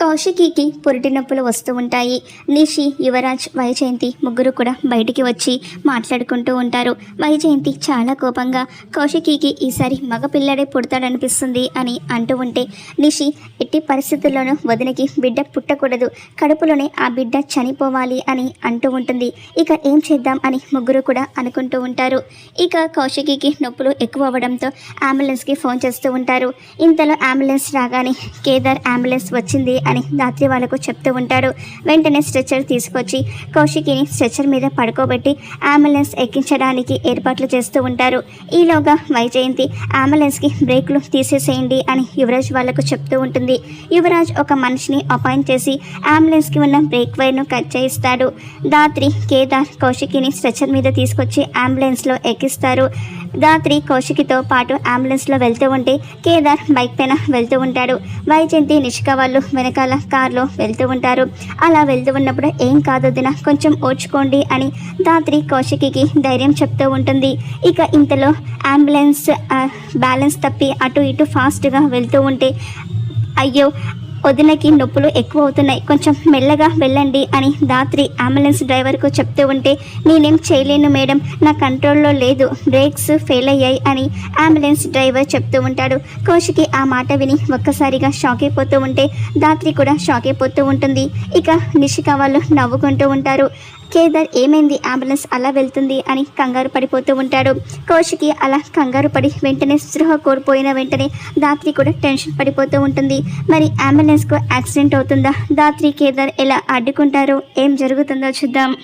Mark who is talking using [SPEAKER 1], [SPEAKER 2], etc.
[SPEAKER 1] కౌశికికి పురిటి నొప్పులు వస్తూ ఉంటాయి. నిషి యువరాజ్ వైజయంతి ముగ్గురు కూడా బయటికి వచ్చి మాట్లాడుకుంటూ ఉంటారు. వైజయంతి చాలా కోపంగా కౌశికికి ఈసారి మగపిల్లడే పుడతాడనిపిస్తుంది అని అంటూ ఉంటే నిషి ఎట్టి పరిస్థితుల్లోనూ వదినకి బిడ్డ పుట్టకూడదు. కడుపులోనే ఆ బిడ్డ చనిపోవాలి అని అంటూ ఉంటుంది. ఇక ఏం చేద్దాం అని ముగ్గురు కూడా అనుకుంటూ ఉంటారు. ఇక కౌశికికి నొప్పులు ఎక్కువ అవ్వడంతో అంబులెన్స్కి ఫోన్ చేస్తూ ఉంటారు. ఇంతలో అంబులెన్స్ రాగానే కేదార్ అంబులెన్స్ వచ్చింది అని ధాత్రి వాళ్ళకు చెప్తూ ఉంటాడు. వెంటనే స్ట్రెచ్చర్ తీసుకొచ్చి కౌశికిని స్ట్రెచ్చర్ మీద పడుకోబెట్టి అంబులెన్స్ ఎక్కించడానికి ఏర్పాట్లు చేస్తూ ఉంటారు. ఈలోగా వైజయంతి అంబులెన్స్కి బ్రేక్లు తీసేసేయండి అని యువరాజ్ వాళ్ళకు చెప్తూ ఉంటుంది. యువరాజ్ ఒక మనిషిని అపాయింట్ చేసి అంబులెన్స్కి ఉన్న బ్రేక్ వైర్ను కట్ చేయిస్తాడు. దాత్రి కేదార్ కౌశికిని స్ట్రెచ్చర్ మీద తీసుకొచ్చి అంబులెన్స్లో ఎక్కిస్తారు. గాత్రి కౌశికితో పాటు అంబులెన్స్లో వెళ్తూ ఉంటే కేదార్ బైక్ పైన వెళ్తూ ఉంటాడు. వైజయంతి నిషిక వాళ్ళు వెనకాల కార్లో వెళ్తూ ఉంటారు. అలా వెళ్తూ ఉన్నప్పుడు ఏం కాదు దిన కొంచెం ఓర్చుకోండి అని దాత్రి కౌశికికి ధైర్యం చెప్తూ ఉంటుంది. ఇక ఇంతలో అంబులెన్స్ బ్యాలెన్స్ తప్పి అటు ఇటు ఫాస్ట్గా వెళ్తూ ఉంటే అయ్యో వదినకి నొప్పులు ఎక్కువ అవుతున్నాయి కొంచెం మెల్లగా వెళ్ళండి అని దాత్రి అంబులెన్స్ డ్రైవర్కు చెప్తూ ఉంటే నేనేం చేయలేను మేడం. నా కంట్రోల్లో లేదు. బ్రేక్స్ ఫెయిల్ అయ్యాయి అని అంబులెన్స్ డ్రైవర్ చెప్తూ ఉంటాడు. కోషికి ఆ మాట విని ఒక్కసారిగా షాక్ అయిపోతూ ఉంటే దాత్రి కూడా షాక్ అయిపోతూ ఉంటుంది. ఇక నిషిక వాళ్ళు నవ్వుకుంటూ ఉంటారు. కేదార్ ఏమైంది? అంబులెన్స్ అలా వెళ్తుంది అని కంగారు పడిపోతూ ఉంటాడు. కౌశికి అలా కంగారు పడి వెంటనే స్పృహ కోల్పోయిన వెంటనే దాత్రి కూడా టెన్షన్ పడిపోతూ ఉంటుంది. మరి అంబులెన్స్కు యాక్సిడెంట్ అవుతుందా? దాత్రి కేదార్ ఎలా అడ్డుకుంటారో? ఏం జరుగుతుందో చూద్దాం.